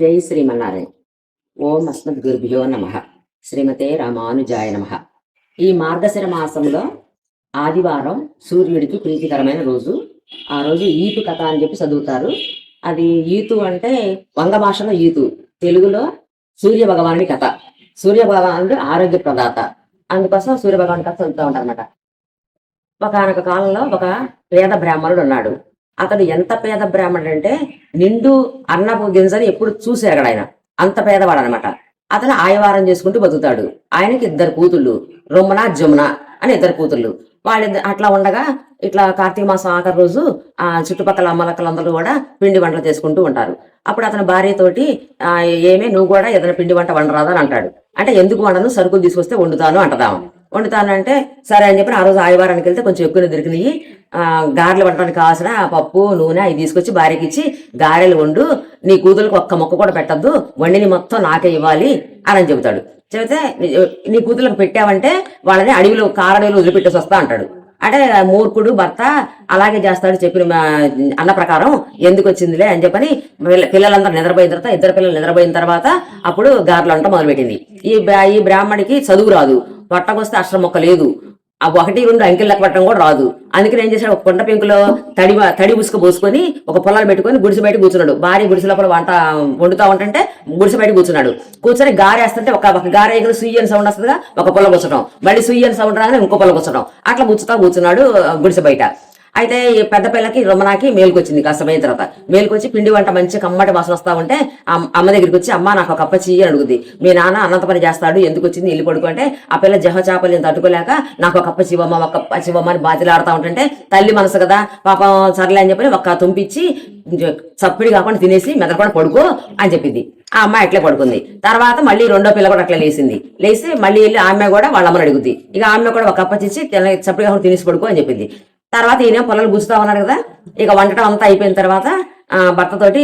జై శ్రీమన్నారాయణ. ఓం అస్మద్ గురుభ్యో నమ. శ్రీమతే రామానుజాయ నమ. ఈ మార్గశిర మాసంలో ఆదివారం సూర్యుడికి ప్రీతికరమైన రోజు. ఆ రోజు ఈతు కథ అని చెప్పి చదువుతారు. అది ఈతు అంటే వంగ భాషలో ఈతు. తెలుగులో సూర్య భగవానుడి కథ. సూర్య భగవానుడు ఆరోగ్య ప్రదాత. అందుకోసం సూర్య భగవాని కథ చదువుతూ ఉంటారు అనమాట ఒకనొక కాలంలో ఒక పేద బ్రాహ్మణుడు ఉన్నాడు. అతడు ఎంత పేద బ్రాహ్మణుడు అంటే నిండు అన్నపు గింజని ఎప్పుడు చూసాడు ఆయన అంత పేదవాడు అనమాట అతను ఆయవారం చేసుకుంటూ బతుకుతాడు. ఆయనకి ఇద్దరు కూతుళ్ళు రొమ్మన జమున అని ఇద్దరు కూతుళ్ళు. వాళ్ళిద్దరు అట్లా ఉండగా ఇట్లా కార్తీక మాసం ఆఖరి రోజు ఆ చుట్టుపక్కల అమ్మలక్కలందరూ కూడా పిండి వంటలు చేసుకుంటూ ఉంటారు. అప్పుడు అతని భార్యతోటి ఏమే నువ్వు కూడా ఏదైనా పిండి వంట వండరాదని అంటాడు. అంటే ఎందుకు వండను సరుకులు తీసుకొస్తే వండుతాను అంటదాము వండుతానంటే సరే అని చెప్పి ఆ రోజు ఆదివారానికి వెళ్తే కొంచెం ఎక్కువ దొరికినాయి. గారెలు వండడానికి కావాల్సిన పప్పు నూనె అవి తీసుకొచ్చి భార్యకి ఇచ్చి గారెలు వండు. నీ కూతురుకు ఒక్క మొక్క కూడా పెట్టద్దు. వండిని మొత్తం నాకే ఇవ్వాలి అని చెబుతాడు. చెబితే నీ- నీ పెట్టావంటే వాళ్ళని అడవిలో కారడవిలో వదిలిపెట్టేసి వస్తా అంటాడు. అంటే మూర్ఖుడు భర్త అలాగే చేస్తాడు చెప్పిన అన్న ప్రకారం ఎందుకు వచ్చిందిలే అని చెప్పని పిల్లలందరూ నిద్రపోయిన తర్వాత ఇద్దరు పిల్లలు నిద్రపోయిన తర్వాత అప్పుడు గారెలు అంట మొదలుపెట్టింది. ఈ బ్రా- ఈ బ్రాహ్మడికి చదువు రాదు. పొట్టకొస్తే అక్షరం మొక్క లేదు. ఆ ఒకటి రెండు అంకెలు లెక్క పెట్టడం కూడా రాదు. అందుకని ఏం చేశాడు? ఒక కొండ పెంకులో తడి తడి ఉసుక పోసుకొని ఒక పొలాలు పెట్టుకొని గుడిసె బయట కూర్చున్నాడు. భార్య గుడిసె లోపల వంట వండుతా ఉంటుంటే గుడిసె బయట కూర్చున్నాడు. కూర్చొని గారేస్తుంటే ఒక ఒక గారే ఎగురు సుయ్యి అని సౌండ్ వస్తుందిగా ఒక పొలం కూర్చడం మళ్ళీ సుయ్యి అని సౌండ్ రాగానే ఇంకో పొలం కూర్చడం అట్లా కూర్చుతా కూర్చున్నాడు గుడిసె బయట. అయితే ఈ పెద్ద పిల్లకి రుమనాకి మేలుకొచ్చింది కాస్త పోయిన తర్వాత. మేలుకొచ్చి పిండి వంట మంచి కమ్మటి వాసన వస్తా ఉంటే అమ్మ దగ్గరికి వచ్చి అమ్మ నాకు ఒక కప్ప చెయ్యి అని అడుగుద్ది. మీ నాన్న అన్నంత పని చేస్తాడు ఎందుకు వచ్చింది? ఇల్లు పడుకుంటే ఆ పిల్ల జహ చేపలు తట్టుకోలేక నాకు ఒక కప్ప శివమ్మ ఒక కప్ప శివమ్మ అని బాధ్యలాడుతూ ఉంటుంటే తల్లి మనసు కదా పాపం సర్లే అని చెప్పి ఒక తుంపిచ్చి చప్పిడి కాకుండా తినేసి మెదపడి పడుకో అని చెప్పింది ఆ అమ్మాయి అట్లే పడుకుంది. తర్వాత మళ్ళీ రెండో పిల్ల కూడా అట్లా లేచింది లేచి మళ్ళీ వెళ్ళి ఆమె కూడా వాళ్ళ అమ్మని అడుగుద్ది. ఇక ఆమె కూడా ఒక కప్ప చిచ్చి చప్పిడి కాకుండా తినేసి పడుకో అని చెప్పింది తర్వాత ఈయన పొలాలు గుచ్చుతా ఉన్నారు కదా. ఇక వంటటం అంతా అయిపోయిన తర్వాత ఆ భర్తతోటి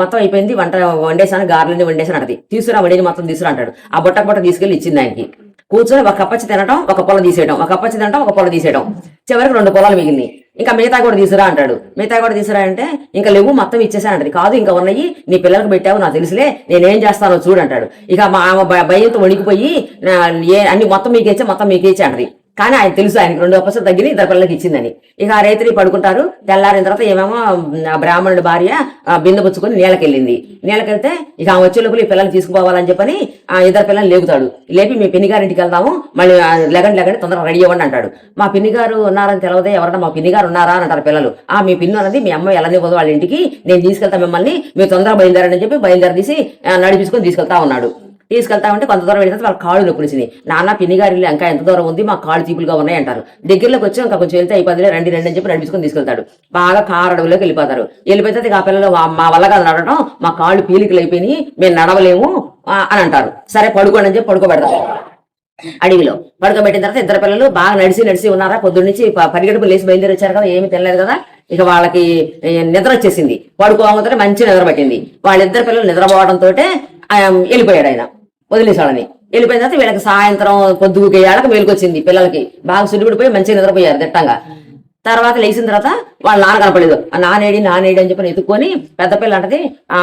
మొత్తం అయిపోయింది. వంట వండేసాను గారెలన్నీ వండేసాను అంటది తీసుకురా వండేది మొత్తం తీసుకురా అంటాడు. ఆ బుట్ట బుట్ట తీసుకెళ్ళి ఇచ్చింది ఆయనకి. కూర్చొని ఒక కప్పచ్చి తినటం ఒక పొల తీసేయడం ఒక కప్పచ్చి తినటం ఒక పొల తీసేయడం చివరికి రెండు పొలాలు మిగిలినాయి. ఇంకా మిగతా కూడా తీసుకురా అంటాడు. మిగతా కూడా తీసుకురా అంటే ఇంకా లేవు మొత్తం ఇచ్చేసాను అంటది. కాదు ఇంకా ఉన్నాయి. నీ పిల్లలకు పెట్టావు నాకు తెలుసులే. నేనేం చేస్తానో చూడు అంటాడు. ఇక మా భయంతో వణికిపోయి ఏ అన్ని మొత్తం మీకు ఇచ్చే మొత్తం మీకు ఇచ్చే అంటది. కానీ ఆయన తెలుసు ఆయనకి రెండు అప్పసలు తగ్గి ఇద్దరు పిల్లలకి ఇచ్చిందని. ఇక ఆ రైతుని పడుకుంటారు తెల్లారిన తర్వాత ఏమేమో ఆ బ్రాహ్మణుడి భార్య బిందపుచ్చుకొని నీళ్ళకెళ్ళింది నీళ్ళకెళ్తే ఇక ఆమె వచ్చే లోపల ఈ పిల్లల్ని తీసుకుపోవాలని చెప్పని ఆ ఇద్దరు పిల్లల్ని లేపుతాడు లేపి మీ పిన్ని గారింటికి వెళ్దాము మళ్ళీ లెగండి లెగండి తొందరగా రెడీ అవ్వండి అంటాడు. మా పిన్ని గారు ఉన్నారని తెలవదే ఎవరన్నా మా పిన్ని గారు ఉన్నారా అని అంటారు పిల్లలు. ఆ మీ పిన్ను అన్నది మీ అమ్మ ఎలా పోదు వాళ్ళ ఇంటికి నేను తీసుకెళ్తా మిమ్మల్ని మీరు తొందరగా బయలుదేరండి అని చెప్పి బయలుదేరి తీసి నడిపించుకొని తీసుకెళ్తా ఉన్నాడు. తీసుకెళ్తా ఉంటే కొంత దూరం వెళ్ళిన వాళ్ళ కాళ్ళు నొప్పులిసినాయి నాన్న పిన్ని గారి ఇంకా ఎంత దూరం ఉంది మా కాళ్ళు చీపులుగా ఉన్నాయి అంటారు. దగ్గరలోకి వచ్చి ఇంకా కొంచెం వెళ్తే అయిపోతుంది రండి రండి అని చెప్పి నడిపించుకొని తీసుకెళ్తాడు. బాగా కారు అడవులోకి వెళ్ళిపోతారు. వెళ్ళిపోతే ఆ పిల్లలు "మా- వల్ల కాదు నడవడం మా కాళ్ళు పీలికలు అయిపోయినాయి మేము నడవలేము అని అంటారు. సరే పడుకోండి అని చెప్పి పడుకోబెడతారు. అడవిలో పడుకోబెట్టిన తర్వాత ఇద్దరు పిల్లలు బాగా నడిచి నడిచి ఉన్నారా? పొద్దున్న నుంచి పరిగెడుపు లేచి బయలుదేరి వచ్చారు కదా ఏమీ తినలేదు కదా? ఇక వాళ్ళకి నిద్ర వచ్చేసింది పడుకోవడంతో మంచి నిద్ర పట్టింది. వాళ్ళిద్దరు పిల్లలు నిద్రపోవడంతో వెళ్ళిపోయాడు ఆయన. వదిలేసాడని వెళ్ళిపోయిన తర్వాత వీళ్ళకి సాయంత్రం పొద్దుగుకి ఏళ్ళకి మేలుకొచ్చింది పిల్లలకి. బాగా సుడిపడిపోయి మంచిగా నిద్రపోయారు దిట్టంగా తర్వాత లేచిన తర్వాత వాళ్ళ నాన్న కనపడలేదు. ఆ నానేడి నానేడి అని చెప్పి ఎత్తుకొని పెద్ద పిల్ల అంటది ఆ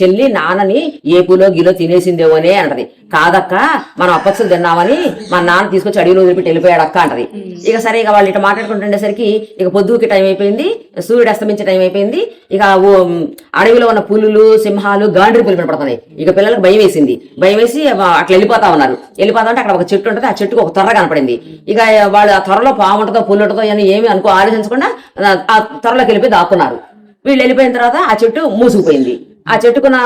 చెల్లి నాన్నని ఏపులో గిలో తినేసిందేమోనే అంటది. కాదక్క మనం అప్పచ్చులు తిన్నామని మా నాన్న తీసుకొచ్చి అడవిలో వదిలిపెట్టి వెళ్ళిపోయాడు అక్క అంటది. ఇక సరే ఇక వాళ్ళు ఇట్లా మాట్లాడుకుంటుండేసరికి ఇక పొద్దుకి టైం అయిపోయింది సూర్యుడు అస్తమించే టైం అయిపోయింది. ఇక ఓ, అడవిలో ఉన్న పులులు సింహాలు గాండ్రి పులు కనపడుతున్నాయి ఇక పిల్లలకు భయం వేసింది. భయం వేసి అట్లా వెళ్ళిపోతా ఉన్నారు. వెళ్ళిపోతా ఉంటే అక్కడ ఒక చెట్టు ఉంటుంది ఆ చెట్టుకు ఒక త్వర కనపడింది. ఇక వాళ్ళు ఆ త్వరలో పాము ఉంటుందో పుల్లు ఉంటుందో అని ఏమి అనుకో ఆలోచించకుండా ఆ- త్వరలోకి వెళ్ళిపోయి దాక్కున్నారు. వీళ్ళు వెళ్ళిపోయిన తర్వాత ఆ చెట్టు మూసుకుపోయింది. ఆ చెట్టుకున్న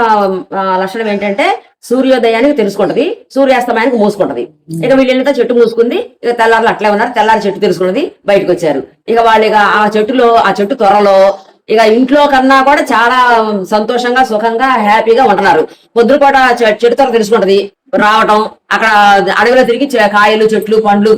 లక్షణం ఏంటంటే సూర్యోదయానికి తెలుసుకుంటది. సూర్యాస్తమయానికి మూసుకుంటది. ఇక వీళ్ళు చెట్టు మూసుకుంది. ఇక తెల్లారులు అట్లే ఉన్నారు. తెల్లారి చెట్టు తెలుసుకున్నది బయటకు వచ్చారు. ఇక వాళ్ళు ఇక ఆ చెట్టులో ఆ చెట్టు త్వరలో ఇక ఇంట్లో కన్నా కూడా చాలా సంతోషంగా సుఖంగా హ్యాపీగా ఉంటున్నారు. పొద్దుపూట చెట్టు త్వర తెలుసుకుంటది. రావటం అక్కడ అడవిలో తిరిగి కాయలు చెట్లు పండ్లు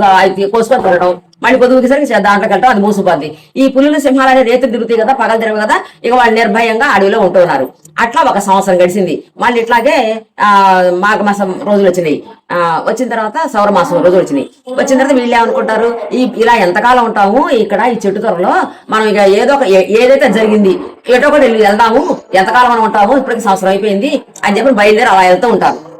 కోసుకొని తినడం మళ్ళీ పొద్దుగుసరికి దాంట్లోకి కట్టడం అది మూసిపోద్ది. ఈ పులులు సింహాలు అనేది రేతులు తిరుగుతాయి కదా పగలు తిరగదు కదా ఇక వాళ్ళు నిర్భయంగా అడవిలో ఉంటున్నారు. అట్లా ఒక సంవత్సరం గడిచింది. మళ్ళీ ఇట్లాగే ఆ మాఘ మాసం రోజులు వచ్చినాయి. ఆ వచ్చిన తర్వాత సౌరమాసం రోజులు వచ్చినాయి. వచ్చిన తర్వాత వీళ్ళు ఏమనుకుంటారు? ఈ ఇలా ఎంతకాలం ఉంటాము? ఇక్కడ ఈ చెట్టు త్వరలో మనం ఇక ఏదో ఒక ఏదైతే జరిగింది ఏటో ఒకటి వెళ్ళి వెళ్దాము. ఎంతకాలం మనం ఉంటాము? ఇప్పటికి సంవత్సరం అయిపోయింది. అని చెప్పి బయలుదేరి అలా వెళ్తూ ఉంటారు.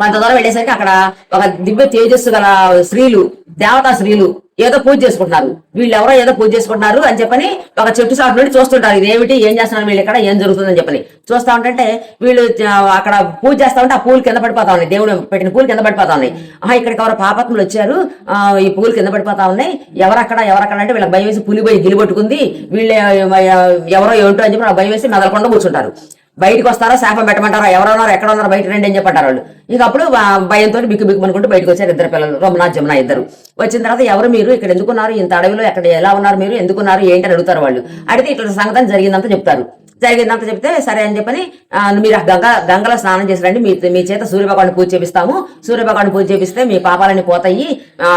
కొంత దూరం వెళ్ళేసరికి అక్కడ ఒక దివ్య తేజస్సు గల స్త్రీలు దేవతా స్త్రీలు ఏదో పూజ చేసుకుంటున్నారు. వీళ్ళు ఎవరో ఏదో పూజ చేసుకుంటున్నారు అని చెప్పని ఒక చెట్టు సాటు నుండి చూస్తుంటారు. ఇది ఏమిటి ఏం చేస్తున్నారు వీళ్ళు ఇక్కడ? ఏం జరుగుతుందని చెప్పని. చూస్తా ఉంటే వీళ్ళు అక్కడ పూజ చేస్తా ఉంటే ఆ పూలు కింద పడిపోతా ఉన్నాయి. దేవుడు పెట్టిన పూలు కింద పడిపోతా ఉన్నాయి. ఆహా ఇక్కడికి ఎవరో పాపత్ములు వచ్చారు. ఆ, ఈ పూలు కింద పడిపోతా ఉన్నాయి. ఎవరక్కడ ఎవరక్కడ అంటే వీళ్ళకి భయం వేసి పులి పోయి గిలిపట్టుకుంది వీళ్ళు ఎవరో ఏమిటో అని చెప్పి ఆ భయం వేసి మెదలకుండా కూర్చుంటారు. బయటకు వస్తారా? శాపం పెట్టమంటారా? ఎవరున్నారు? ఎక్కడ ఉన్నారు బయట రండి అని చెప్పంటారు వాళ్ళు. ఇక అప్పుడు భయంతో బిక్కు బిక్కు అనుకుంటూ బయటకు వచ్చారు ఇద్దరు పిల్లలు రమణాథ్ జమున ఇద్దరు. వచ్చిన తర్వాత ఎవరు మీరు? ఇక్కడ ఎందుకున్నారు? ఇంత అడవిలో ఎక్కడ ఎలా ఉన్నారు మీరు? ఎందుకున్నారు? ఏంటి అని అడుగుతారు వాళ్ళు. అడిగితే ఇట్లా సంగతి జరిగిందంతా చెప్తారు. జరిగిందంతా చెప్తే సరే అని చెప్పని మీరు గంగ గంగలో స్నానం చేసి రండి మీ మీ చేత సూర్యభగవాన్ని పూజ చేపిస్తాము సూర్యభగవాన్ని పూజ చేపిస్తే మీ పాపాలన్నీ పోతాయి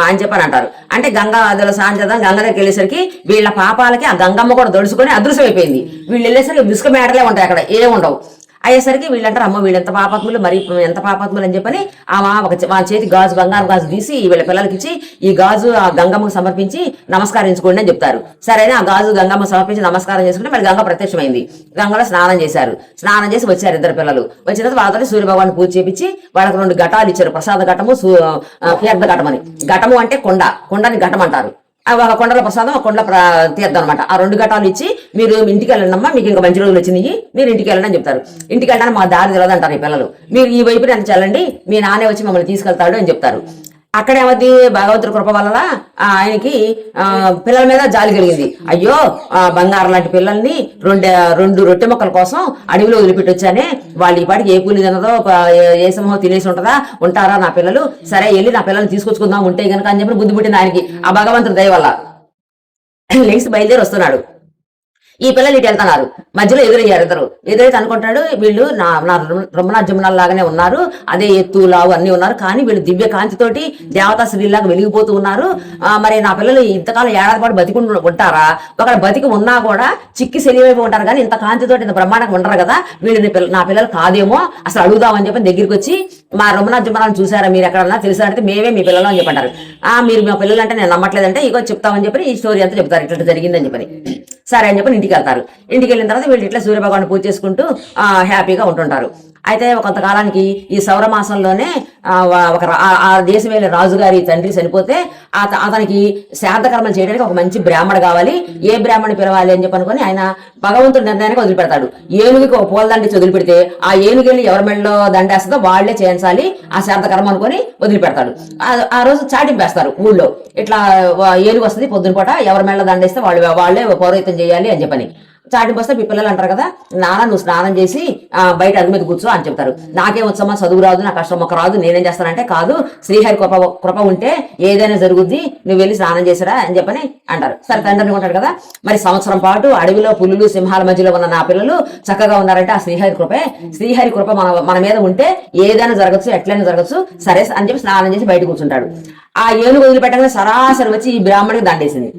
అని చెప్పని అంటారు. అంటే గంగా స్నానం చేద్దాం గంగ దగ్గరికి వెళ్ళేసరికి వీళ్ళ పాపాలకి ఆ గంగమ్మ కూడా దొడుచుకొని అదృశ్యమైపోయింది. అయిపోయింది వీళ్ళు వెళ్ళేసరికి విసుక మేడలే ఉంటాయి అక్కడ ఏ ఉండవు. అయ్యేసరికి వీళ్ళంటారు అమ్మ వీళ్ళు ఎంత పాపాత్ములు మరి ఎంత పాపాత్ములు అని చెప్పని ఆమె ఒక వాళ్ళ చేతి గాజు బంగారు గాజు తీసి వీళ్ళ పిల్లలకి ఇచ్చి ఈ గాజు ఆ గంగమ్మకు సమర్పించి నమస్కరించుకోండి అని చెప్తారు. సరే ఆ గాజు గంగమ్మ సమర్పించి నమస్కారం చేసుకుంటే మళ్ళీ గంగ ప్రత్యక్షమైంది. గంగలో స్నానం చేశారు. స్నానం చేసి వచ్చారు ఇద్దరు పిల్లలు. వచ్చిన తర్వాత వాళ్ళతో సూర్యభగవాన్ పూజ చేపించి వాళ్ళకి రెండు ఘటాలు ఇచ్చారు. ప్రసాద ఘటము సూ- తీర్థ ఘటం అని ఘటము అంటే కొండ. కొండని ఘటం అంటారు. ఒక కొండల ప్రసాదం ఒక కొండల తీర్థం అనమాట ఆ రెండు ఘటాలు ఇచ్చి మీరు ఇంటికి వెళ్ళండమ్మా మీకు ఇంకా మంచి రోజులు వచ్చినాయి మీరు ఇంటికి వెళ్ళండి అని చెప్తారు. ఇంటికి వెళ్ళడానికి మా దారి తెలియదు అంటారు ఈ పిల్లలు. మీరు ఈ వైపు నన్ను చల్లండి మీ నానే వచ్చి మమ్మల్ని తీసుకెళ్తాడు అని చెప్తారు. అక్కడ ఏమది భగవంతుడి కృప వల్ల ఆయనకి ఆ, పిల్లల మీద జాలి కలిగింది. అయ్యో ఆ, బంగారం లాంటి పిల్లల్ని రెండు రెండు రొట్టె మొక్కల కోసం అడవిలో వదిలిపెట్టి వచ్చానే వాళ్ళు ఈ పాటికి ఏ కూలి తినదో ఏ- సింహం తినేసి ఉంటుందా? ఉంటారా నా పిల్లలు? సరే వెళ్ళి నా పిల్లల్ని తీసుకొచ్చుకుందాం ఉంటే గనక అని చెప్పి బుద్ధి పుట్టింది ఆయనకి. ఆ భగవంతుడి దయ వల్ల. లెగ్స్ బయలుదేరి వస్తున్నాడు. ఈ పిల్లలు ఇటు వెళ్తున్నారు. మధ్యలో ఎదురయ్యారు ఇద్దరు. ఎదురైతే అనుకుంటాడు వీళ్ళు నా నా రమణ జమునాల లాగానే ఉన్నారు. అదే ఎత్తు లావు అన్ని ఉన్నారు. కానీ వీళ్ళు దివ్య కాంతితోటి దేవతా శ్రీలాగా వెలిగిపోతూ ఉన్నారు. ఆ, మరి నా పిల్లలు ఇంతకాలం ఏడాది పాటు బతికి ఉంటారా? ఒక బతికి ఉన్నా కూడా చిక్కి సెలివైపు ఉంటారు. కానీ ఇంత కాంతితోటి ఇంత బ్రహ్మాండంగా ఉండరు కదా. వీళ్ళు నా పిల్లలు కాదేమో అసలు అడుగుదామని చెప్పి దగ్గరికి వచ్చి మా రమణ జమునాలను చూసారా మీరు ఎక్కడన్నా తెలుసా అంటే మేమే మీ పిల్లలు అని చెప్పంటారు. ఆ మీరు మా పిల్లలు అంటే నేను నమ్మట్లేదంటే ఇగో చెప్తామని చెప్పి ఈ స్టోరీ అంతా చెప్తారు. ఇట్లా జరిగిందని చెప్పని. సరే అని చెప్పి ఇంటికి వెళ్తారు ఇంటికి వెళ్ళిన తర్వాత వీళ్ళు ఇట్లా సూర్యభగవాన్ పూజ చేసుకుంటూ హ్యాపీగా ఉంటుంటారు. అయితే కొంతకాలానికి ఈ సౌరమాసంలోనే ఒక ఆ- దేశం వెళ్ళిన రాజుగారి తండ్రి చనిపోతే అతనికి శాంతకర్మలు చేయడానికి ఒక మంచి బ్రాహ్మణ కావాలి. ఏ బ్రాహ్మణి పిలవాలి అని చెప్పి అనుకుని ఆయన భగవంతుడి నిర్ణయానికి వదిలిపెడతాడు. ఏనుగుకి ఒక పూలదండి వదిలిపెడితే ఆ ఏనుగు వెళ్ళి ఎవరి మెడలో దండేస్తుందో వాళ్ళే చేయించాలి. ఆ శాంతకర్మ అనుకొని వదిలిపెడతాడు. ఆ- రోజు చాటింపేస్తారు ఊళ్ళో. ఇట్లా ఏనుగు వస్తుంది పొద్దున పూట ఎవరి మెడలో దండేస్తే వాళ్ళు వాళ్ళే పౌరోహితం చేయాలి అని చెప్పని. చాటి వస్తే మీ పిల్లలు అంటారు కదా నాన్న నువ్వు స్నానం చేసి ఆ, బయట అది మీద కూర్చో అని చెప్తారు. నాకేం వచ్చమ్మా చదువు రాదు నాకు కష్టం ఒక రాదు నేనేం చేస్తానంటే కాదు శ్రీహరి కృప కృప ఉంటే ఏదైనా జరుగుద్ది నువ్వు వెళ్ళి స్నానం చేసిరా అని చెప్పని అంటారు. సరే తండ్రిని ఉంటాడు కదా మరి సంవత్సరం పాటు అడవిలో పులులు సింహాల మధ్యలో ఉన్న నా పిల్లలు చక్కగా ఉన్నారంటే ఆ శ్రీహరి కృపే. శ్రీహరి కృప మన మన మీద ఉంటే ఏదైనా జరగచ్చు ఎట్లయినా జరగచ్చు సరే అని చెప్పి స్నానం చేసి బయట కూర్చుంటాడు. ఆ ఏనుగు వదిలిపెట్టగానే సరాసరి వచ్చి ఈ బ్రాహ్మణికి దండేసింది.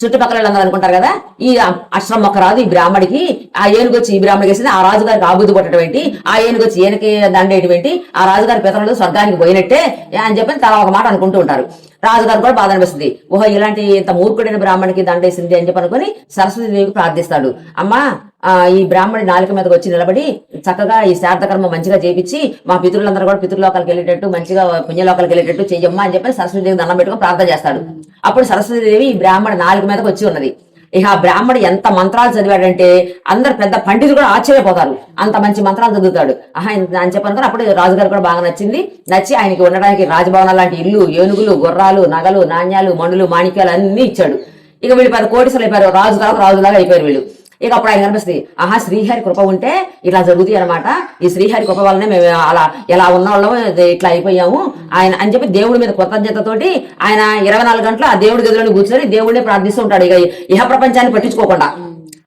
చుట్టుపక్కల వాళ్ళందరూ అనుకుంటారు కదా ఈ అశ్రం మొక్క రాదు ఈ బ్రాహ్మడికి ఆ ఏనుగు వచ్చి ఈ బ్రాహ్మడికి వేసింది ఆ రాజుగారికి ఆబుద్ధి కొట్టడం ఏంటి? ఆ ఏనుగు వచ్చి ఈయనకి దండేయటం ఆ రాజుగారి పితరులు స్వర్గానికి పోయినట్టే అని చెప్పి తల ఒక మాట అనుకుంటూ ఉంటారు. రాజుగారు కూడా బాధ అనిపిస్తుంది. ఓహో ఇలాంటి ఇంత మూర్ఖుడైన బ్రాహ్మణికి దండేసింది అని చెప్పి అనుకుని సరస్వతి దేవికి ప్రార్థిస్తాడు. అమ్మా ఆ, ఈ బ్రాహ్మణి నాలుక మీదకి వచ్చి నిలబడి చక్కగా ఈ శార్థకర్మ మంచిగా చేపించి మా పితృలందరూ కూడా పితృలోకాలకు వెళ్ళేటట్టు మంచిగా పుణ్యలోకాలకు వెళ్ళేటట్టు చెయ్యమ్మా అని చెప్పి సరస్వతి దేవి దండం పెట్టుకుని ప్రార్థన చేస్తాడు. అప్పుడు సరస్వతి దేవి ఈ బ్రాహ్మణి నాలుక మీదకి వచ్చి ఉన్నది. ఇక ఆ బ్రాహ్మడు ఎంత మంత్రాలు చదివాడంటే అందరు పెద్ద పండితులు కూడా ఆశ్చర్యపోతారు. అంత మంచి మంత్రాలు చదువుతాడు. ఆహా ఇంత అని చెప్పనుకుని అప్పుడు రాజుగారు కూడా బాగా నచ్చింది. నచ్చి ఆయనకి ఉండడానికి రాజభవనం లాంటి ఇల్లు ఏనుగులు గుర్రాలు నగలు నాణ్యాలు మణులు మాణిక్యాలు అన్ని ఇచ్చాడు. ఇక వీళ్ళు పెద్ద కోటిసలు అయిపోయారు. రాజు తర్వాత రాజులాగా అయిపోయారు వీళ్ళు. ఇక అప్పుడు ఆయన కనిపిస్తుంది ఆహా శ్రీహరి కృప ఉంటే ఇట్లా జరుగుతాయి అనమాట ఈ శ్రీహరి కృప వల్లనే మేము అలా ఎలా ఉన్న వాళ్ళము ఇట్లా అయిపోయాము. ఆయన అని చెప్పి దేవుడి మీద కృతజ్ఞతతోటి ఆయన ఇరవై నాలుగు గంటలు ఆ దేవుడి గదిలో కూర్చొని దేవుడినే ప్రార్థిస్తూ ఉంటాడు. ఇక ఇహ ప్రపంచాన్ని పట్టించుకోకుండా.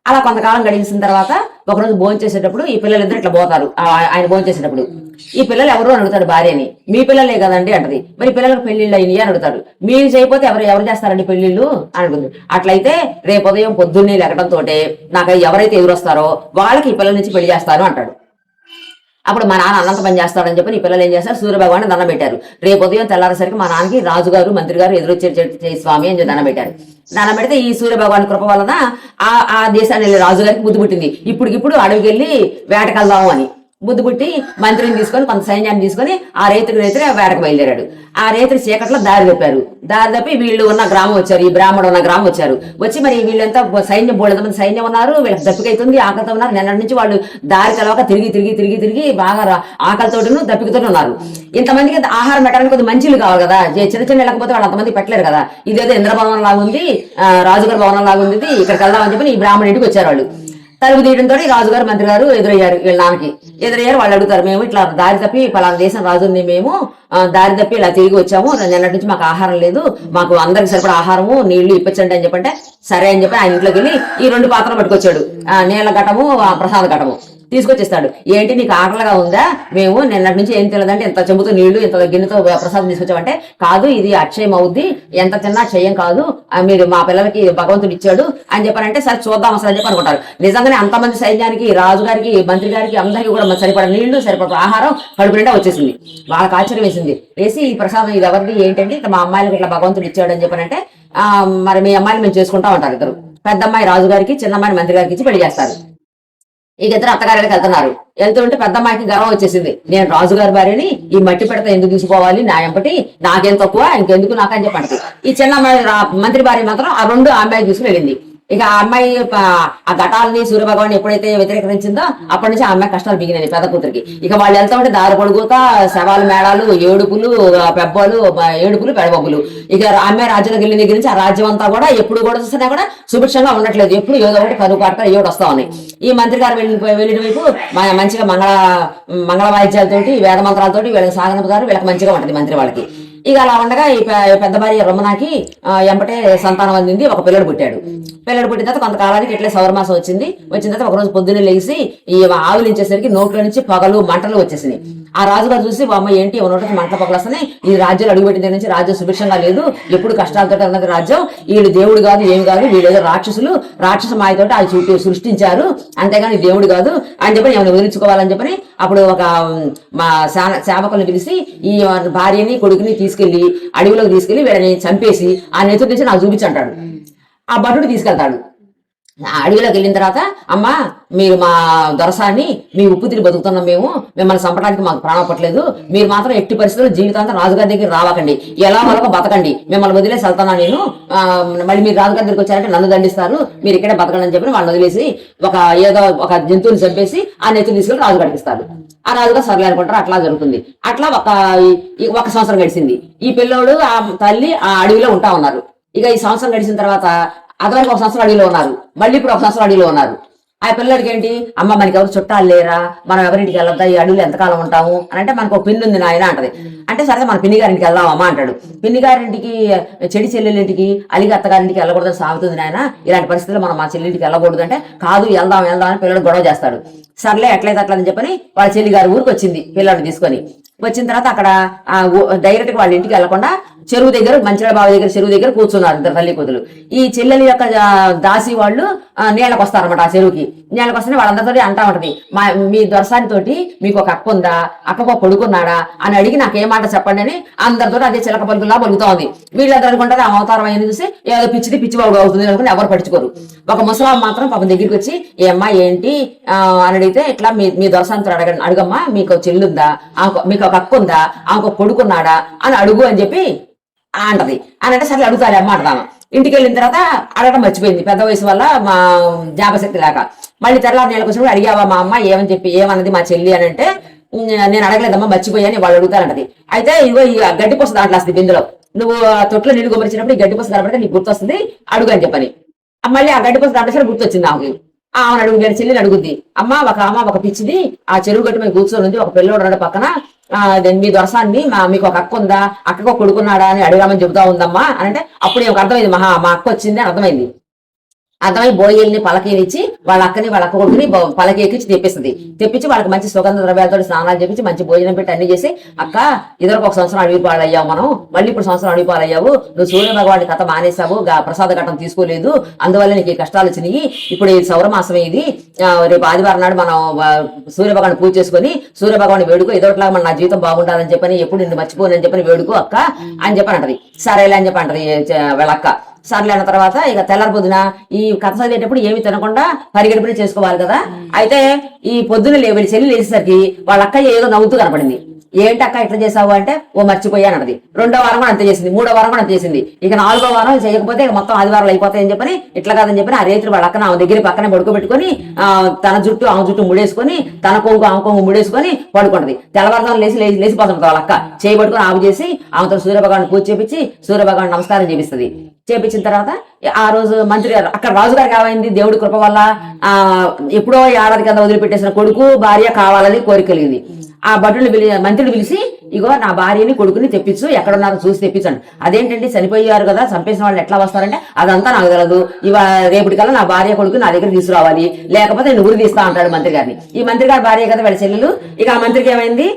అలా కొంతకాలం గడిచిన తర్వాత ఒకరోజు భోజనం చేసేటప్పుడు ఈ పిల్లలిద్దరు ఇట్లా పోతారు. ఆ- ఆయన భోజనం చేసేటప్పుడు. ఈ పిల్లలు ఎవరు అడుగుతాడు భార్యని. మీ పిల్లలే కదండి అంటది. మరి పిల్లలకు పెళ్ళిళ్ళు అయినాయి అని అడుగుతాడు. మీరు చేయకపోతే ఎవరు ఎవరు చేస్తారండి పెళ్ళిళ్ళు అని అడుగుతుంది. అట్లయితే రేపు ఉదయం పొద్దున్నే లెగడంతో నాకు ఎవరైతే ఎదురొస్తారో వాళ్ళకి ఈ పిల్లల నుంచి పెళ్ళి చేస్తాను అంటాడు. అప్పుడు మా నాన్న అనంత పని చేస్తాడని చెప్పి ఈ పిల్లలు ఏం చేస్తారు? సూర్యభగవాన్ని దండం పెట్టారు. రేపు ఉదయం తెల్లారేసరికి మా నాన్నకి రాజుగారు మంత్రి గారు ఎదురొచ్చే స్వామి అని చెప్పి దండం పెట్టారు. దండం పెడితే ఈ సూర్యభగవాన్ కృప వలన ఆ ఆ దేశాన్ని రాజుగారికి బుద్ధి పుట్టింది. ఇప్పటికిప్పుడు అడవికి వెళ్ళి వేటకెళ్దాము అని. బుద్ధి పుట్టి మంత్రిని తీసుకొని కొంత సైన్యాన్ని తీసుకొని ఆ రైతుకి రైతులు వేటకు బయలుదేరాడు. ఆ రైతులు చీకట్లో దారి తప్పారు. దారి తప్పి వీళ్ళు ఉన్న గ్రామం వచ్చారు. ఈ బ్రాహ్మడు ఉన్న గ్రామం వచ్చారు. వచ్చి మరి వీళ్ళంతా సైన్యం బోళ్ళ మంది సైన్యం ఉన్నారు. వీళ్ళకి దప్పికైతుంది ఆకలితో ఉన్నారు. నిన్నటి నుంచి వాళ్ళు దారి తెలవక తిరిగి తిరిగి తిరిగి తిరిగి బాగా ఆకలితోటను దప్పికతోనే దప్పికతో ఉన్నారు. ఇంతమందికి ఆహారం పెట్టడానికి కొద్ది మంచిలు కావాలి కదా. చిన్న చిన్న వెళ్ళకపోతే వాళ్ళు అంతమంది పెట్టలేరు కదా. ఇదేదో ఇంద్రభవనం లాగా ఉంది ఆ, రాజుగారి భవనం లాగా ఉంది ఇక్కడికి వెళ్దామని చెప్పి ఈ బ్రాహ్మణ ఇంటికి వచ్చారు వాళ్ళు. తలుపు తీయడంతో రాజుగారు మంత్రి గారు ఎదురయ్యారు వీళ్ళ నాన్నకి. ఎదురయ్యారు వాళ్ళు అడుగుతారు మేము ఇట్లా దారి తప్పి పలానా దేశం రాజుని మేము దారి తప్పి ఇలా తిరిగి వచ్చాము. నిన్నటి నుంచి మాకు ఆహారం లేదు. మాకు అందరికి సరిపడా ఆహారము నీళ్ళు ఇప్పించండి అని చెప్పంటే సరే అని చెప్పి ఆయన ఇంట్లోకి వెళ్ళి ఈ రెండు పాత్రలు పట్టుకొచ్చాడు. ఆ, నీళ్ళ ఘటము ప్రసాద ఘటము. తీసుకొచ్చేస్తాడు. ఏంటి నీకు ఆకలిగా ఉందా? మేము నిన్నటి నుంచి ఏం తెలియదంటే ఎంత చెంబుతో నీళ్ళు ఇంత గిన్నెతో ప్రసాదం తీసుకొచ్చామంటే కాదు ఇది అక్షయం అవుద్ది ఎంత తిన్నా క్షయం కాదు. మీరు మా పిల్లలకి భగవంతుడు ఇచ్చాడు. అని చెప్పారంటే సరే చూద్దాం అసలు అని చెప్పి అనుకుంటారు. నిజంగానే అంతమంది సైన్యానికి రాజుగారికి మంత్రి గారికి అందరికీ కూడా సరిపడ సరిపడా నీళ్ళు సరిపడ ఆహారం కడుపు నిండా వచ్చేసింది. వాళ్ళకి ఆశ్చర్యం వేసింది. వేసి ఈ ప్రసాదం ఇది ఎవరిది ఏంటంటే ఇట్లా మా అమ్మాయిలకి ఇట్లా భగవంతుడు ఇచ్చాడు అని చెప్పారంటే ఆ, మరి మీ అమ్మాయిని మేము చేసుకుంటా ఉంటారు ఇద్దరు. పెద్ద అమ్మాయి రాజుగారికి చిన్నమ్మాయిని మంత్రి గారికి ఇచ్చి పెళ్ళి చేస్తారు. ఇక ఇద్దరు అత్తగారికి వెళ్తున్నారు. వెళ్తుంటే పెద్ద అమ్మాయికి గర్వం వచ్చేసింది. నేను రాజుగారి భార్యని ఈ మట్టి పెడత ఎందుకు తీసుకోవాలి? న్యాయంపటి నాకేం తక్కువ ఇంకెందుకు నాకని చెప్పండి ఈ చిన్న అమ్మాయి మంత్రి భార్య మాత్రం ఆ రెండు ఆ అమ్మాయి తీసుకుని వెళ్ళింది. ఇక ఆ అమ్మాయి ఆ ఘటాలని సూర్యభగవాన్ ఎప్పుడైతే వ్యతిరేకించిందో అప్పటి నుంచి ఆ అమ్మాయి కష్టాలు బిగినాయి పెద్ద కూతురికి. ఇక వాళ్ళు వెళ్తా ఉంటే దారి పొడుగుతా శవాలు మేడాలు ఏడుపులు పెబ్బలు ఏడుపులు పెడబొబ్బులు. ఇక అమ్మాయి రాజ్యంలోకి వెళ్ళిన దగ్గర నుంచి ఆ రాజ్యం అంతా కూడా ఎప్పుడు కూడా చూసినా కూడా సుభిక్షంగా ఉండట్లేదు. ఎప్పుడు ఏదో ఒకటి కరువు కాటక ఏడు వస్తా ఉన్నాయి. ఈ మంత్రి గారు వెళ్ళిన వెళ్ళిన వైపు మా- మంచిగా మంగళ మంగళ వాయిద్యాలతోటి వేద మంత్రాలతోటి వీళ్ళకి సాగనంపుతారు వీళ్ళకి మంచిగా ఉంటది మంత్రి వాళ్ళకి. ఇక అలా ఉండగా ఈ పెద్ద భార్య రమణకి ఆ, ఎంబటే సంతానం అందింది. ఒక పిల్లడు పుట్టాడు. పిల్లడు పుట్టిన తర్వాత కొంతకాలానికి ఇట్లే సౌరమాసం వచ్చింది. వచ్చిన తర్వాత ఒక రోజు పొద్దున్నే లేచి ఈ ఆవులు ఇచ్చేసరికి నోట్లో నుంచి పొగలు మంటలు వచ్చేసినాయి. ఆ రాజుగారు చూసి అమ్మ ఏంటి? నోటి నుంచి మంటల పొగలు వస్తున్నాయి ఈ రాజ్యాలు అడుగుపెట్టిన దగ్గర నుంచి రాజ్యం సుభిక్షంగా లేదు. ఎప్పుడు కష్టాలతో ఉన్నది రాజ్యం. వీళ్ళు దేవుడు కాదు ఏమి కాదు. వీళ్ళు ఏదో రాక్షసులు. రాక్షస మాయతోటి అది చుట్టూ సృష్టించారు. అంతేగాని దేవుడు కాదు. అని చెప్పి ఏమైనా వదిలించుకోవాలని చెప్పని అప్పుడు ఒక మా సేవకుల్ని పిలిచి ఈ భార్యని కొడుకుని తీసుకెళ్ళి అడవిలోకి తీసుకెళ్ళి వీళ్ళని చంపేసి ఆ నెత్తుడి నుంచి నాకు చూపించంటాడు. ఆ భటుడు తీసుకెళ్తాడు. ఆ అడవిలోకి వెళ్ళిన తర్వాత అమ్మా మీరు మా దొరసాన్ని మీ ఉప్పు తిని బతుకుతున్నాం మేము మిమ్మల్ని చంపడానికి మాకు ప్రాణం పట్టలేదు. మీరు మాత్రం ఎట్టి పరిస్థితుల్లో జీవితాంతం రాజుగారి దగ్గర రావకండి. ఎలా వరకు బతకండి. మిమ్మల్ని వదిలేసి వెళ్తానా నేను? మళ్ళీ మీరు రాజుగారి దగ్గరికి వచ్చారంటే నన్ను దండిస్తారు. మీరు ఇక్కడే బతకండి అని చెప్పి వాళ్ళని వదిలేసి ఒక ఏదో ఒక జంతువుని చంపేసి ఆ నెత్తులు తీసుకెళ్ళి రాజుగారికి ఇస్తారు ఆ రాజుగా సర్లే అనుకుంటారు అట్లా జరుగుతుంది. అట్లా ఒక ఒక సంవత్సరం గడిచింది. ఈ పిల్లోడు ఆ తల్లి ఆ అడవిలో ఉంటా ఉన్నారు. ఇక ఈ సంవత్సరం గడిచిన తర్వాత అదివరకు ఒక సంవత్సరం అడవిలో ఉన్నారు. మళ్ళీ ఇప్పుడు ఒక సంవత్సరం అడవిలో ఉన్నారు. ఆ పిల్లడికి ఏంటి అమ్మ మనకి ఎవరు చుట్టాలు లేరా? మనం ఎవరింటికి వెళ్దా ఈ అడవులు ఎంతకాలం ఉంటాము? అని అంటే మనకు ఒక పిన్ని ఉంది నాయన అంటది. అంటే సరే మన పిన్ని గారింటికి వెళ్దాం అమ్మ అంటాడు. పిన్ని గారింటికి చెడి చెల్లెలింటికి అలిగి అత్తగారింటికి వెళ్ళకూడదు సాగుతుంది నాయన. ఇలాంటి పరిస్థితుల్లో మనం మా చెల్లింటికి వెళ్ళకూడదు అంటే కాదు వెళ్దాం వెళ్దాం అని పిల్లడు గొడవ చేస్తాడు. సర్లే ఎట్లయితే అట్లా అని చెప్పని వాళ్ళ చెల్లి గారి ఊరికి వచ్చింది పిల్లడిని తీసుకొని. వచ్చిన తర్వాత అక్కడ డైరెక్ట్గా వాళ్ళ ఇంటికి వెళ్ళకుండా చెరువు దగ్గర మంచిరాల బావి దగ్గర చెరువు దగ్గర కూర్చున్నారు ఇద్దరు తల్లి కూతురు ఈ చెల్లెలి యొక్క దాసి వాళ్ళు నీళ్ళకి వస్తారనమాట ఆ చెరువుకి. నీళ్ళకి వస్తే వాళ్ళందరితో అంటా ఉంటది. మా మీ దొరసాని తోటి మీకు ఒక అక్క ఉందా? అక్కకు కొడుకున్నాడా అని అడిగి నాకు ఏ మాట చెప్పండి అని అందరితో అదే చిలక పలుకులా పలుకుతా ఉంది. వీళ్ళందరూ అనుకుంటారు ఆ అవతారం అయ్యింది చూసి ఏదో పిచ్చిది పిచ్చివాడు అవుతుంది అనుకుని ఎవరు పట్టించుకోరు. ఒక ముసలాం మాత్రం పాపం దగ్గరికి వచ్చి ఏ అమ్మా ఏంటి? ఆ, అని అడిగితే ఇట్లా మీ మీ దొరసాంతో అడగండి. అడుగమ్మా మీకు చెల్లుందా? మీకు ఒక అక్క ఉందా? ఆమెకు కొడుకున్నాడా అని అడుగు అని చెప్పి అంటది అని అంటే సరే అడుగుతాలే అమ్మ అంటాను ఇంటికి వెళ్ళిన తర్వాత అడగడం మర్చిపోయింది. పెద్ద వయసు వల్ల మా జ్ఞాపశక్తి లేక. మళ్ళీ తెల్లారి నెలకు వచ్చినప్పుడు అడిగావా మా అమ్మ ఏమని చెప్పి ఏమన్నది మా చెల్లి అని అంటే నేను అడగలేదమ్మా మర్చిపోయాని వాళ్ళు అడుగుతారంటది అయితే ఇగో ఈ గడ్డి పొస దాంట్లో వస్తుంది బిందులో. నువ్వు తొట్లో నీళ్ళు గుమరించినప్పుడు ఈ గడ్డి పొస కనబడితే నీకు గుర్తొస్తుంది అడుగు అని చెప్పని. మళ్ళీ ఆ గడ్డి పొస దాంట్లో గుర్తొచ్చింది ఆమెకి ఆ ఆమెను అడుగు నేను చెల్లిని అడుగుద్ది. అమ్మ ఒక అమ్మ ఒక పిచ్చిది ఆ చెరువు గట్టు మీద కూర్చొని ఉంది ఒక పిల్లోడు ఉన్నాడు పక్కన దెన్ మీ దొరసాన్ని మా మీకు ఒక అక్క ఉందా? అక్కకు కొడుకున్నాడా అని అడిగామని చెబుతా ఉందమ్మా అని అంటే అప్పుడు ఏమో అర్థమైంది మహా మా అక్క వచ్చింది అని అర్థమైంది. అర్థమై బోయల్ని పలకీనిచ్చి వాళ్ళ అక్కని వాళ్ళ అక్క కొడుకుని పలకేకిచ్చి తెప్పిస్తుంది. తెప్పించి వాళ్ళకి మంచి సుగంధ ద్రవ్యాలతో స్నానాలు చేపించి మంచి భోజనం పెట్టి అన్ని చేసి అక్క ఇద్దరు ఒక సంవత్సరం అడవి పాలయ్యావు మనం మళ్ళీ ఇప్పుడు సంవత్సరం అడవి పాలయ్యావు నువ్వు సూర్య భగవాడి కథ మానేసావు ప్రసాద ఘటన తీసుకోలేదు అందువల్ల నీకు ఈ కష్టాలు వచ్చినాయి ఇప్పుడు ఇది సౌరమాసం ఇది రేపు ఆదివారం నాడు మనం సూర్య భగవాన్ పూజ చేసుకుని సూర్య భగవాన్ వేడుకో ఏదో మన నా జీవితం బాగుండాలని చెప్పని ఎప్పుడు నిన్ను మర్చిపోనని చెప్పని వేడుకో అక్క అని చెప్పని అంటది. సరేలే అని చెప్పి అంటది చ- సార్లు అయిన తర్వాత ఇక తెల్లారి పొద్దున ఈ కథ చదివేటప్పుడు ఏమి తినకుండా పరిగెడుపులు చేసుకోవాలి కదా. అయితే ఈ పొద్దున లే చెల్లి లేచేసరికి వాళ్ళ అక్క ఏదో నవ్వుతూ కనపడింది. ఏంటి అక్క ఇట్లా చేసావు? అంటే ఓ మర్చిపోయాను అన్నది. రెండో వారం కూడా అంతే చేసింది. మూడో వారం కూడా అంతే చేసింది. ఇక నాలుగో వారం చేయకపోతే ఇక మొత్తం ఆదివారాలు అయిపోతాయని చెప్పని ఇట్లా కాదని చెప్పని ఆ రేతులు వాళ్ళ అక్కన ఆమె దగ్గర పక్కనే పడుకోబెట్టుకొని ఆ, తన జుట్టు ఆమె జుట్టు ముడేసుకొని తన కొంగు ఆమె కొంగు ముడేసుకొని పడుకుంటది. తెల్లవారుదాం లేచి లేచి లేచిపోతుంది వాళ్ళ అక్క. చేయి ఆమె చేసి ఆమెతో సూర్యభగవాన్ పూజ చేపించి సూర్యభగవాన్ నమస్కారం చేపిస్తుంది. చేపించిన తర్వాత ఆ రోజు మంత్రి గారు అక్కడ రాజుగారు కావైంది దేవుడి కృప వల్ల ఆ ఎప్పుడో ఏడాది కింద వదిలిపెట్టేసిన కొడుకు భార్య కావాలని కోరిక కలిగింది. ఆ భటులు పిలి మంత్రిని పిలిచి ఇగో నా భార్యని కొడుకుని తెప్పించు ఎక్కడ ఉన్నారో చూసి తెప్పించండి. అదేంటండి చనిపోయారు కదా చంపేసిన వాళ్ళు ఎట్లా వస్తారంటే అదంతా నాకు తెలదు. ఇవా రేపటికల్లా నా భార్య కొడుకు నా దగ్గర తీసుకురావాలి. లేకపోతే నేను ఉరి తీస్తా అంటాడు మంత్రి గారిని. ఈ మంత్రి గారి భార్య కదా వీళ్ళ చెల్లెలు? ఇక ఆ మంత్రికి ఏమైంది?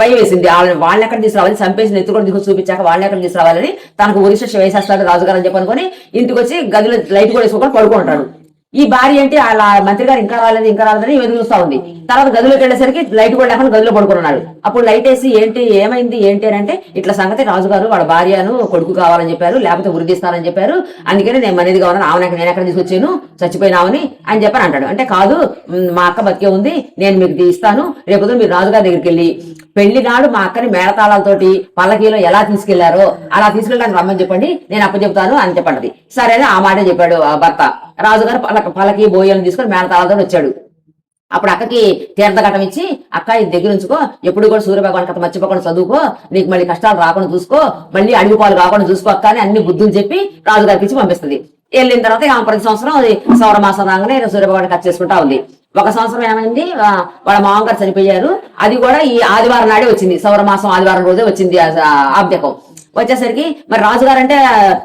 భయం వేసింది. వాళ్ళని ఎక్కడ తీసుకురావాలి? చంపేసిన ఎత్తుకొని దిగు చూపించాక వాళ్ళని ఎక్కడ తీసుకురావాలని తనకు ఉరి శిక్ష వేసేస్తాడు రాజుగారు అని చెప్పనుకొని ఇంటికి వచ్చి గదిలో లైట్ కూడా వేసుకోకుండా పడుకుంటాడు. ఈ భార్య అంటే అలా మంత్రి గారు ఇంకా రాలేదు ఇంకా రాలేదని ఎదురు చూస్తా ఉంది. తర్వాత గదిలోకి వెళ్ళేసరికి లైట్ కూడా లేకుండా గదిలో పడుకున్నాడు. అప్పుడు లైట్ వేసి ఏంటి ఏమైంది ఏంటి అని అంటే ఇట్లా సంగతి రాజుగారు వాళ్ళ భార్యను కొడుకు కావాలని చెప్పారు లేకపోతే వృద్ధిస్తారని చెప్పారు. అందుకని నేను మనీదిగా ఉన్నాను ఆమె నేను ఎక్కడ తీసుకొచ్చాను చచ్చిపోయినామని అని చెప్పని అంటాడు. అంటే కాదు మా అక్క బతికే ఉంది నేను మీకు ఇస్తాను రేపు మీరు రాజుగారి దగ్గరికి వెళ్ళి పెళ్ళి నాడు మా అక్కని మేళతాళాలతోటి పల్లకీలో ఎలా తీసుకెళ్ళారో అలా తీసుకెళ్ళడానికి రమ్మని చెప్పండి నేను అప్పు చెప్తాను అని చెప్పండి సరే ఆ మాటే చెప్పాడు ఆ భర్త. రాజుగారు పలక పలకి బోయలను తీసుకొని మేనతాళతో వచ్చాడు. అప్పుడు అక్కకి తీర్థఘటం ఇచ్చి అక్క ఇది దగ్గర ఉంచుకో ఎప్పుడు కూడా సూర్యభగవాన్ కథ మర్చిపోకుండా చదువుకో నీకు మళ్ళీ కష్టాలు రాకుండా చూసుకో మళ్ళీ అడుగు పాలు చూసుకో అక్క అని అన్ని బుద్ధులు చెప్పి రాజుగారికి ఇచ్చి పంపిస్తుంది. వెళ్ళిన తర్వాత ఇక ప్రతి సంవత్సరం అది సౌరమాసం రాగానే సూర్యభగవాన్ కథ చేసుకుంటా ఉంది. ఒక సంవత్సరం ఏమైంది? వాళ్ళ మామగారు చనిపోయారు. అది కూడా ఈ ఆదివారం నాడే వచ్చింది. సౌరమాసం ఆదివారం రోజే వచ్చింది ఆ ఆబ్దకం వచ్చేసరికి మరి రాజుగారు అంటే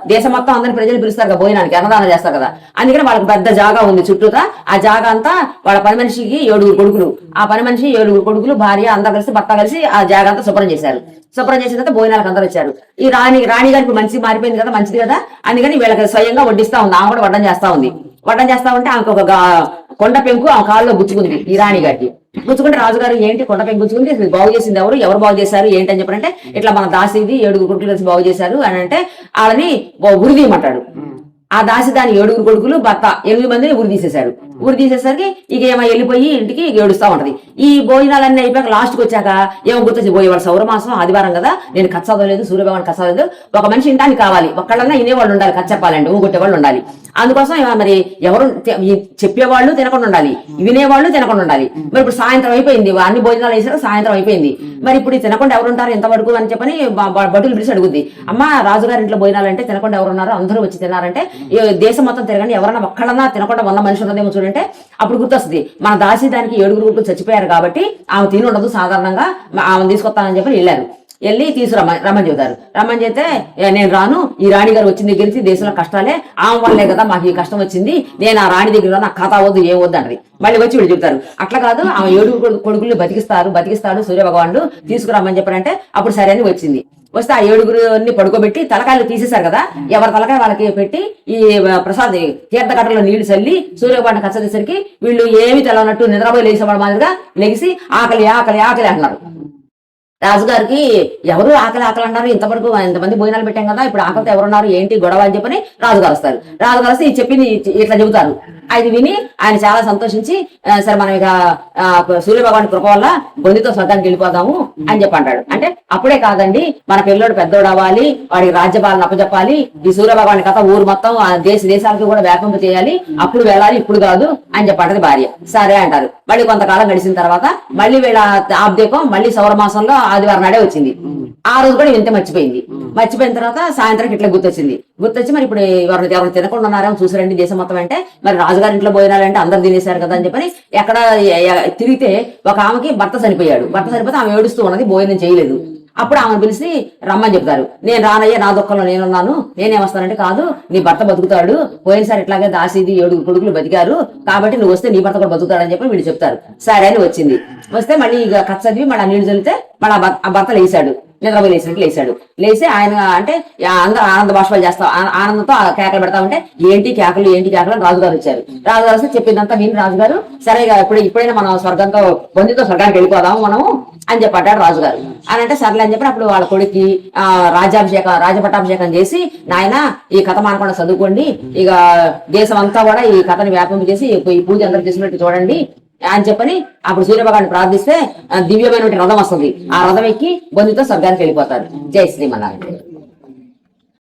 దేశం మొత్తం అందరిని ప్రజలు పిలుస్తారు కదా భోజనానికి అన్నదానం చేస్తారు కదా. అందుకని వాళ్ళకి పెద్ద జాగా ఉంది చుట్టూతా. ఆ జాగా అంతా వాళ్ళ పని మనిషికి ఏడుగురు కొడుకులు. ఆ పని మనిషి ఏడుగురు కొడుకులు భార్య అందరు కలిసి భర్త కలిసి ఆ జాగా అంతా శుభ్రం చేశారు. శుభ్రం చేసిన తర్వాత భోజనాలకు అందరూ వచ్చారు. ఈ రాణి రాణి గారికి మంచి మారిపోయింది కదా మంచిది కదా. అందుకని వీళ్ళకి స్వయంగా వడ్డిస్తా ఉంది. ఆమె కూడా వడ్డం చేస్తా ఉంది. వడ్డం చేస్తా ఉంటే ఆమెకు ఒక కొండ పెంకు ఆమె కాళ్ళలో గుచ్చుకుంది ఈ రాణి గారికి. గుచ్చుకుంటే రాజుగారు ఏంటి కొండ పెంకు గుచ్చుకుంది? బాగు చేసింది ఎవరు? ఎవరు బాగు చేశారు? ఏంటి? అని చెప్పారంటే ఇట్లా మన దాసిది ఏడుగురు కొడుకులు కలిసి బాగు చేశారు అని అంటే వాళ్ళని ఉరిదీయమంటాడు ఆ దాసి దాని ఏడుగురు కొడుకులు భర్త ఎనిమిది మందిని ఉరి ఊరి తీసేసరికి ఇక ఏమో వెళ్ళిపోయి ఇంటికి ఏడుస్తూ ఉంటది. ఈ భోజనాలన్నీ అయిపోయాక లాస్ట్కి వచ్చాక ఏమో గుర్తొచ్చి పోయే వాళ్ళ సౌరమాసం ఆదివారం కదా నేను కచ్చదలేదు సూర్యభగవాన్ కచ్చ ఒక మనిషి ఇంటానికి కావాలి ఒక్కళ్ళన్నా వినేవాళ్ళు ఉండాలి కచ్చ చెప్పాలంటే ఊగొట్టేవాళ్ళు ఉండాలి. అందుకోసం మరి ఎవరు చెప్పేవాళ్ళు తినకుండా ఉండాలి వినేవాళ్ళు తినకుండా ఉండాలి. మరి ఇప్పుడు సాయంత్రం అయిపోయింది అన్ని భోజనాలు వేసారు సాయంత్రం అయిపోయింది. మరి ఇప్పుడు తినకుండా ఎవరు ఉంటారు ఎంతవరకు అని చెప్పని బ- భటులు పిలిచి అడుగుద్ది. అమ్మ రాజుగారి ఇంట్లో భోజనాలు అంటే తినకుండా ఎవరు ఉన్నారు అందరూ వచ్చి తిన్నారంటే దేశం మొత్తం తిరగండి ఎవరన్నా ఒక్కడన్నా తినకుండా వంద మనిషి ఉన్నదేమో ఏంటంటే అప్పుడు గుర్తొస్తుంది. మన దాసి దానికి ఏడుగురు గురుకులు చచ్చిపోయారు కాబట్టి ఆమె తిని ఉండదు సాధారణంగా. ఆమె తీసుకొస్తానని చెప్పి వెళ్ళారు. వెళ్ళి తీసుకురమ్మ రమ్మని చెబుతారు. రమ్మని చెప్తే నేను రాను. ఈ రాణి గారు వచ్చిన దగ్గర నుంచి దేశంలో కష్టాలే. ఆమె వల్లే కదా మాకు ఈ కష్టం వచ్చింది. నేను ఆ రాణి దగ్గర నాకు కథ అవద్దు ఏం వద్దు అంటది. మళ్ళీ వచ్చి వీళ్ళు చెప్తారు అట్లా కాదు ఆమె ఏడు కొడుకుల్ని బతికిస్తారు బతికిస్తాడు సూర్యభగవానుడు. తీసుకురమ్మని చెప్పారంటే అప్పుడు సరే అని వచ్చింది. వస్తే ఆ ఏడుగురిని పడుకోబెట్టి తలకాయలు తీసేశారు కదా. ఎవరి తలకాయ వాళ్ళకి పెట్టి ఈ ప్రసాద్ తీర్థకట్టలో నీళ్ళు చల్లి సూర్యభగవాన్ని కచ్చదేసరికి వీళ్ళు ఏమి తెలవనట్టు నిద్రపోయి లేచేవాడు మాదిరిగా లెగిసి ఆకలి ఆకలి ఆకలి అంటున్నారు. రాజుగారికి ఎవరు ఆకలి ఆకలి అన్నారు ఇంతవరకు ఇంతమంది భోజనాలు పెట్టాం కదా ఇప్పుడు ఆకలితో ఎవరున్నారు? ఏంటి గొడవ అని చెప్పని రాజుగారు వస్తారు. రాజుగారు వస్తే చెప్పింది ఇట్లా చెబుతారు. అది విని ఆయన చాలా సంతోషించి సరే మనం ఇక సూర్యభగవాన్ కృప వల్ల బొందితో స్వర్గానికి వెళ్ళిపోదాము అని చెప్పి అంటాడు. అంటే అప్పుడే కాదండి మన పిల్లోడు పెద్దోడు అవ్వాలి వాడికి రాజ్యపాలన అప్పచెప్పాలి ఈ సూర్యభగవాన్ కథ ఊరు మొత్తం ఆ దేశ దేశాలకు కూడా వ్యాపింప చేయాలి అప్పుడు వెళ్ళాలి ఇప్పుడు కాదు అని చెప్పంటది భార్య. సరే అంటారు. మళ్ళీ కొంతకాలం గడిచిన తర్వాత మళ్ళీ వీళ్ళ ఆబ్దేకం మళ్ళీ సౌరమాసంలో ఆదివారం నాడే వచ్చింది. ఆ రోజు కూడా ఇంత మర్చిపోయింది. మర్చిపోయిన తర్వాత సాయంత్రం ఇట్లా గుర్తొచ్చింది. గుర్తొచ్చి మరి ఇప్పుడు ఎవరిని ఎవరు తినకుండా ఉన్నారేమో చూసారండి దేశం మొత్తం అంటే. మరి రాజుగారి ఇంట్లో పోయినారంటే అందరు తినేశారు కదా అని చెప్పని ఎక్కడ తిరిగితే ఒక ఆమెకి భర్త చనిపోయాడు. భర్త చనిపోతే ఆమె ఏడుస్తూ ఉన్నది భోజనం చేయలేదు. అప్పుడు ఆమెను పిలిచి రమ్మని చెప్తారు. నేను రానయ్యా నా దుఃఖంలో నేనున్నాను. నేనేం వస్తానంటే కాదు నీ భర్త బతుకుతాడు. పోయినసారి ఇట్లాగే దాసిది ఏడుగురు కొడుకులు బతికారు. కాబట్టి నువ్వు వస్తే నీ భర్త కూడా బతుకుతాడని చెప్పి వీళ్ళు చెప్తారు. సరే అని వచ్చింది. వస్తే మళ్ళీ ఇక కచ్చ చదివి మళ్ళీ నీళ్ళు నీళ్ళు చల్లితే మళ్ళీ ఆ భర్త- ఆ భర్త లేచాడు. నిద్రపోయి లేచినట్టు లేచాడు. లేచి ఆయన అంటే ఆ ఆనంద భాషలు చేస్తా ఆ- ఆనందంతో ఆ కేకలు పెడతా ఉంటే ఏంటి కేకలు ఏంటి కేకలు రాజుగారు వచ్చారు. రాజుగారు వస్తే చెప్పిందంతా విని రాజుగారు సరే ఇప్పుడు ఇప్పుడైనా మనం స్వర్గంతో బంధుతో స్వర్గానికి వెళ్ళిపోదాము మనము అని చెప్పి అంటాడు రాజుగారు. అని అంటే సర్లే అని చెప్పి అప్పుడు వాళ్ళ కొడుక్కి ఆ రాజ్యాభిషేకం రాజపట్టాభిషేకం చేసి నాయన ఈ కథ మానకుండా చదువుకోండి. ఇక దేశం అంతా కూడా ఈ కథని వ్యాపింపు చేసి ఈ పూజ అందరూ చేసినట్టు చూడండి. అని చెప్పని అప్పుడు సూర్యభగాన్ని ప్రార్థిస్తే దివ్యమైనటువంటి రథం వస్తుంది. ఆ రథం ఎక్కి బంధుతో స్వర్గానికి వెళ్ళిపోతారు. జై శ్రీమన్నారాయణ